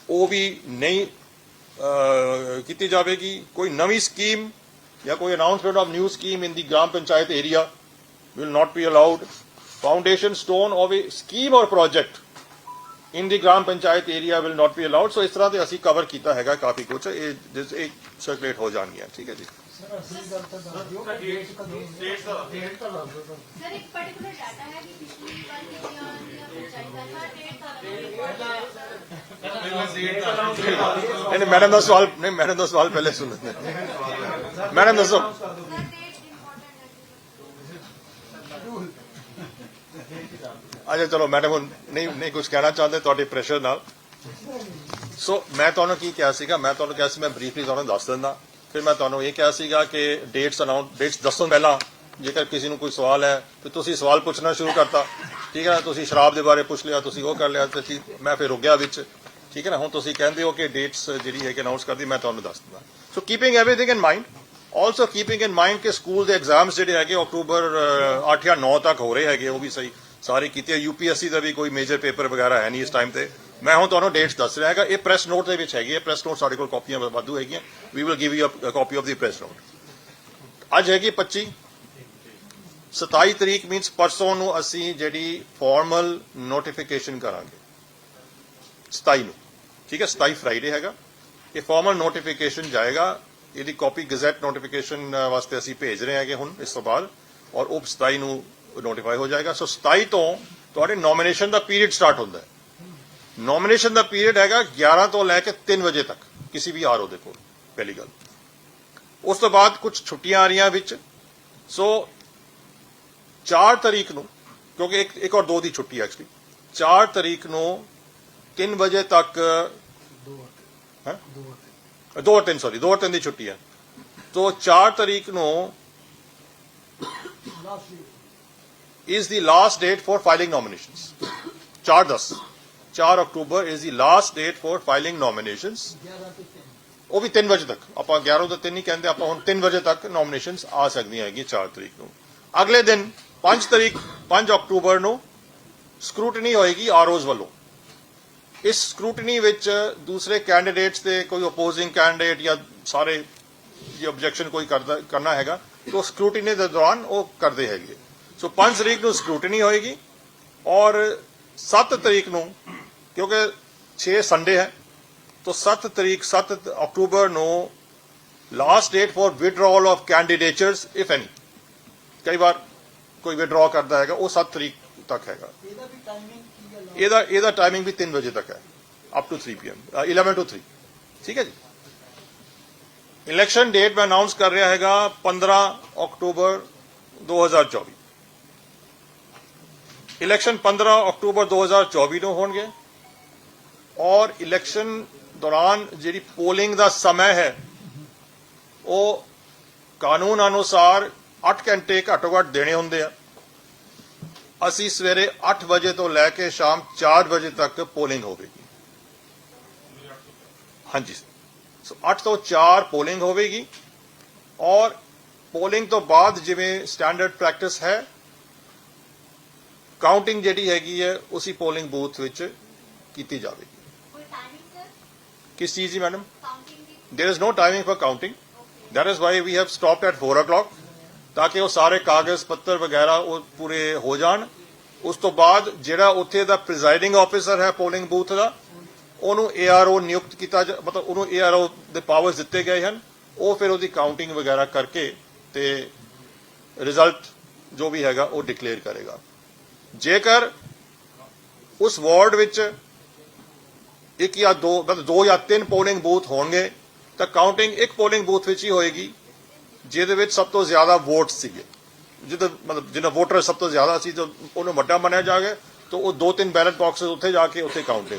ਉਹ ਵੀ ਨਹੀਂ ਅਹ, ਕੀਤੀ ਜਾਵੇਗੀ ਕੋਈ ਨਵੀਂ ਸਕੀਮ ਜਾਂ ਕੋਈ announcement of new scheme in the gram panchayat area will not be allowed. Foundation stone of a scheme or project in the Gram Panchayat area will not be allowed. So ਇਸ ਤਰ੍ਹਾਂ ਦੇ ਅਸੀਂ cover ਕੀਤਾ ਹੈਗਾ ਕਾਫੀ ਕੁਝ ਇਹ ਜਿਸ- ਇਹ ਸਰਕੂਲੇਟ ਹੋ ਜਾਣਗੀਆਂ ਠੀਕ ਹੈ ਜੀ ਸਰ ਅਸਲੀ ਗੱਲ ਤਾਂ ਦੱਸ ਦਿਓ ਕਿ ਡੇਟ ਕਦੋਂ ਡੇਟ ਤਾਂ ਡੇਟ ਤਾਂ ਦੱਸ ਦਿਓ ਸਰ ਇੱਕ ਪਾਰਟਿਕੂਲਰ ਡਾਟਾ ਹੈ ਕਿ ਪਿਛਲੀ ਵਾਰ ਕਿੰਨੀਆਂ ਦੀਆਂ ਪੰਚਾਇਤਾਂ ਦਾ ਡੇਟ ਦਾ ਨਹੀਂ ਨਹੀਂ ਮੈਡਮ ਦਾ ਸਵਾਲ ਨਹੀਂ, ਮੈਡਮ ਦਾ ਸਵਾਲ ਪਹਿਲੇ ਸੁਣ। ਲੈਂਦੇ ਮੈਡਮ ਦੱਸੋ। ਸਰ ਡੇਟ ਇੰਪੋਰਟੈਂਟ ਹੈ ਅੱਛਾ, ਚਲੋ, ਮੈਡਮ ਹੁਣ ਨਹੀਂ ਨਹੀਂ ਕੁਝ ਕਹਿਣਾ ਚਾਹੁੰਦੇ ਤੁਹਾਡੇ ਪ੍ਰੈਸ਼ਰ ਨਾਲ। ਸੋ ਮੈਂ ਤੁਹਾਨੂੰ ਕੀ ਕਿਹਾ ਸੀਗਾ? ਮੈਂ ਤੁਹਾਨੂੰ ਕਿਹਾ ਸੀ, ਮੈਂ ਬਰੀਫਲੀ ਤੁਹਾਨੂੰ ਦੱਸ ਦਿੰਦਾ। ਫਿਰ ਮੈਂ ਤੁਹਾਨੂੰ ਇਹ ਕਿਹਾ ਸੀਗਾ ਕਿ ਡੇਟਸ ਅਨਾਉਂਸ ਡੇਟਸ ਦੱਸਣ ਪਹਿਲਾਂ, ਜੇਕਰ ਕਿਸੇ ਨੂੰ ਕੋਈ ਸਵਾਲ ਹੈ, ਤੇ ਤੁਸੀਂ ਸਵਾਲ ਪੁੱਛਣਾ ਸ਼ੁਰੂ ਕਰਤਾ। ਠੀਕ ਹੈ ਨਾ? ਤੁਸੀਂ ਸ਼ਰਾਬ ਦੇ ਬਾਰੇ ਪੁੱਛ ਲਿਆ, ਤੁਸੀਂ ਉਹ ਕਰ ਲਿਆ, ਤੇ ਮੈਂ ਫਿਰ ਰੁਕ ਗਿਆ ਵਿੱਚ। ਠੀਕ ਹੈ ਨਾ? ਹੁਣ ਤੁਸੀਂ ਕਹਿੰਦੇ ਹੋ ਕਿ ਡੇਟਸ ਜਿਹੜੀ ਹੈ ਕਿ ਅਨਾਉਂਸ ਕਰਦੀ, ਮੈਂ ਤੁਹਾਨੂੰ ਦੱਸ ਦਿੰਦਾ। So keeping everything in mind also keeping in mind ਕਿ ਸਕੂਲ ਦੇ ਐਗਜ਼ਾਮਸ ਜਿਹੜੇ ਹੈਗੇ ਅਕਤੂਬਰ 8 ਜਾਂ 9 ਤੱਕ ਹੋ ਰਹੇ ਹੈਗੇ, ਉਹ ਵੀ ਸਹੀ ਸਾਰੇ ਕੀਤੇ ਯੂਪੀਐਸਸੀ ਦਾ ਵੀ ਕੋਈ ਮੇਜਰ ਪੇਪਰ ਵਗੈਰਾ ਹੈ ਨਹੀਂ ਇਸ ਟਾਈਮ ਤੇ। ਮੈਂ ਹੁਣ ਤੁਹਾਨੂੰ ਡੇਟਸ ਦੱਸ ਰਿਹਾ ਹੈਗਾ, ਇਹ ਪ੍ਰੈਸ ਨੋਟ ਦੇ ਵਿੱਚ ਹੈਗੀ ਹੈ ਪ੍ਰੈਸ ਨੋਟ ਸਾਡੇ ਕੋਲ ਕਾਪੀਆਂ ਵਾਧੂ ਹੈਗੀਆਂ। We will give you a copy of the press note ਅੱਜ ਹੈਗੀ 25 27 ਤਰੀਕ ਮੀਨਸ ਪਰਸੋਂ ਨੂੰ ਅਸੀਂ ਜਿਹੜੀ ਫਾਰਮਲ ਨੋਟੀਫਿਕੇਸ਼ਨ ਕਰਾਂਗੇ। 27 ਨੂੰ। ਠੀਕ ਹੈ 27 ਫਰਾਈਡੇ ਹੈਗਾ। ਇਹ ਫਾਰਮਲ ਨੋਟੀਫਿਕੇਸ਼ਨ ਜਾਏਗਾ। ਇਹਦੀ ਕਾਪੀ ਗਜ਼ਟ ਨੋਟੀਫਿਕੇਸ਼ਨ ਵਾਸਤੇ ਅਸੀਂ ਭੇਜ ਰਹੇ ਹਾਂਗੇ ਹੁਣ ਇਸ ਤੋਂ ਬਾਅਦ। ਔਰ ਉਹ 27 ਨੂੰ ਨੋਟੀਫਾਈ ਹੋ ਜਾਏਗਾ। ਸੋ 27 ਤੋਂ ਤੁਹਾਡੇ ਨੋਮੀਨੇਸ਼ਨ ਦਾ ਪੀਰੀਅਡ ਸਟਾਰਟ ਹੁੰਦਾ ਹੈ। ਨੋਮੀਨੇਸ਼ਨ ਦਾ ਪੀਰੀਅਡ ਹੈਗਾ 11 ਤੋਂ ਲੈ ਕੇ 3 ਵਜੇ ਤੱਕ ਕਿਸੇ ਵੀ ਆਰਓ ਦੇ ਕੋਲ ਪਹਿਲੀ ਗੱਲ। ਉਸ ਤੋਂ ਬਾਅਦ ਕੁਝ ਛੁੱਟੀਆਂ ਆ ਰਹੀਆਂ ਵਿੱਚ ਸੋ 4 ਤਰੀਕ ਨੂੰ ਕਿਉਂਕਿ ਇੱਕ ਇੱਕ ਔਰ ਦੋ ਦੀ ਛੁੱਟੀ ਐਕਚੁਅਲੀ 4 ਤਰੀਕ ਨੂੰ 3 ਵਜੇ ਤੱਕ ਹੈਂ? ਦੋ ਔਰ ਤਿੰਨ ਸੌਰੀ ਦੋ ਔਰ ਤਿੰਨ ਦੀ ਛੁੱਟੀ ਹੈ ਤੋ 4 ਤਰੀਕ ਨੂੰ last is the last date for filing nominations 4 10 4 October is the last date for filing nominations 11 ਤੋਂ 3 ਉਹ ਵੀ 3 ਵਜੇ ਤੱਕ। ਆਪਾਂ 11 ਤੋਂ 3 ਨਹੀਂ ਕਹਿੰਦੇ, ਆਪਾਂ ਹੁਣ 3 ਵਜੇ ਤੱਕ ਨੋਮੀਨੇਸ਼ਨਸ ਆ ਸਕਦੀਆਂ ਹੈਗੀਆਂ 4 ਤਰੀਕ ਨੂੰ। ਅਗਲੇ ਦਿਨ 5 ਤਰੀਕ 5 ਅਕਤੂਬਰ ਨੂੰ ਸਕਰੂਟਨੀ ਹੋਏਗੀ ਆਰਓਜ਼ ਵੱਲੋਂ। ਇਸ ਸਕਰੂਟਨੀ ਵਿੱਚ ਦੂਸਰੇ ਕੈਂਡੀਡੇਟਸ ਤੇ ਕੋਈ ਅਪੋਜਿੰਗ ਕੈਂਡੀਡੇਟ ਜਾਂ ਸਾਰੇ ਜੇ ਆਬਜੈਕਸ਼ਨ ਕੋਈ ਕਰਦਾ, ਕਰਨਾ ਹੈਗਾ, ਤਾਂ ਸਕਰੂਟਨੀ ਦੇ ਦੌਰਾਨ ਉਹ ਕਰਦੇ ਹੈਗੇ। ਸੋ 5 ਤਰੀਕ ਨੂੰ ਸਕਰੂਟਨੀ ਹੋਏਗੀ ਔਰ 7 ਤਰੀਕ ਨੂੰ ਕਿਉਂਕਿ 6 ਸੰਡੇ ਹੈ तो 7 ਤਰੀਕ 7 ਅਕਤੂਬਰ ਨੂੰ last date for withdrawal of candidatures if any ਕਈ ਵਾਰ ਕੋਈ ਵਿਡਰਾਅ ਕਰਦਾ ਹੈਗਾ ਉਹ 7 ਤਰੀਕ ਤੱਕ ਹੈਗਾ ਇਹਦਾ ਵੀ ਟਾਈਮਿੰਗ ਕੀ ਹੈ ਲਾਸਟ ਇਹਦਾ ਇਹਦਾ ਟਾਈਮਿੰਗ ਵੀ 3 ਵਜੇ ਤੱਕ ਹੈ ਅਪ ਟੂ 3 ਪੀਐਮ 11 ਟੂ 3 ਠੀਕ ਹੈ ਜੀ ਇਲੈਕਸ਼ਨ ਡੇਟ ਮੈਂ ਅਨਾਉਂਸ ਕਰ ਰਿਹਾ ਹੈਗਾ 15 ਅਕਤੂਬਰ 2024 ਇਲੈਕਸ਼ਨ 15 ਅਕਤੂਬਰ 2024 ਨੂੰ ਹੋਣਗੇ ਔਰ ਇਲੈਕਸ਼ਨ ਦੌਰਾਨ ਜਿਹੜੀ ਪੋਲਿੰਗ ਦਾ ਸਮਾਂ ਹੈ, ਉਹ ਕਾਨੂੰਨ ਅਨੁਸਾਰ 8 ਘੰਟੇ ਘੱਟੋ ਘੱਟ ਦੇਣੇ ਹੁੰਦੇ ਆ। ਅਸੀਂ ਸਵੇਰੇ 8 ਵਜੇ ਤੋਂ ਲੈ ਕੇ ਸ਼ਾਮ 4 ਵਜੇ ਤੱਕ ਪੋਲਿੰਗ ਹੋਵੇਗੀ। ਹਾਂਜੀ, ਸੋ 8 ਤੋਂ 4 ਪੋਲਿੰਗ ਹੋਵੇਗੀ। ਔਰ ਪੋਲਿੰਗ ਤੋਂ ਬਾਅਦ ਜਿਵੇਂ ਸਟੈਂਡਰਡ ਪ੍ਰੈਕਟਿਸ ਹੈ, ਕਾਊਂਟਿੰਗ ਜਿਹੜੀ ਹੈਗੀ ਹੈ, ਉਸੇ ਪੋਲਿੰਗ ਬੂਥ ਵਿੱਚ ਕੀਤੀ ਜਾਵੇਗੀ। ਕਿਸ ਚੀਜ਼ ਦੀ ਮੈਡਮ ਕਾਊਂਟਿੰਗ ਦੀ there is no timing for counting. That is why we have stopped at 4 ਤਾਂ ਕਿ ਉਹ ਸਾਰੇ ਕਾਗਜ਼ ਪੱਤਰ ਵਗੈਰਾ ਉਹ ਪੂਰੇ ਹੋ ਜਾਣ ਉਸ ਤੋਂ ਬਾਅਦ ਜਿਹੜਾ ਉੱਥੇ ਦਾ ਪ੍ਰੀਜ਼ਾਈਡਿੰਗ ਆਫੀਸਰ ਹੈ ਪੋਲਿੰਗ ਬੂਥ ਦਾ ਉਹਨੂੰ ਏਆਰਓ ਨਿਯੁਕਤ ਕੀਤਾ ਜਾ- ਮਤਲਬ ਉਹਨੂੰ ਏਆਰਓ ਦੇ ਪਾਵਰਸ ਦਿੱਤੇ ਗਏ ਹਨ ਉਹ ਫਿਰ ਉਹਦੀ ਕਾਊਂਟਿੰਗ ਵਗੈਰਾ ਕਰਕੇ ਤੇ ਰਿਜ਼ਲਟ ਜੋ ਵੀ ਹੈਗਾ ਉਹ ਡਿਕਲੇਅਰ ਕਰੇਗਾ ਜੇਕਰ ਉਸ ਵਾਰਡ ਵਿੱਚ ਇੱਕ ਜਾਂ ਦੋ, ਮਤਲਬ ਦੋ ਜਾਂ ਤਿੰਨ ਪੋਲਿੰਗ ਬੂਥ ਹੋਣਗੇ, ਤਾਂ ਕਾਊਂਟਿੰਗ ਇੱਕ ਪੋਲਿੰਗ ਬੂਥ ਵਿੱਚ ਹੀ ਹੋਏਗੀ, ਜਿਹਦੇ ਵਿੱਚ ਸਭ ਤੋਂ ਜ਼ਿਆਦਾ ਵੋਟ ਸੀਗੇ। ਜਿਹਦਾ ਮਤਲਬ ਜਿਹਨਾਂ ਵੋਟਰ ਸਭ ਤੋਂ ਜ਼ਿਆਦਾ ਸੀ ਤਾਂ ਉਹਨੂੰ ਵੱਡਾ ਮੰਨਿਆ ਜਾਵੇ, ਤਾਂ ਉਹ ਦੋ ਤਿੰਨ ਬੈਲਟ ਬਾਕਸਸ ਉੱਥੇ ਜਾ ਕੇ ਉੱਥੇ ਕਾਊਂਟਿੰਗ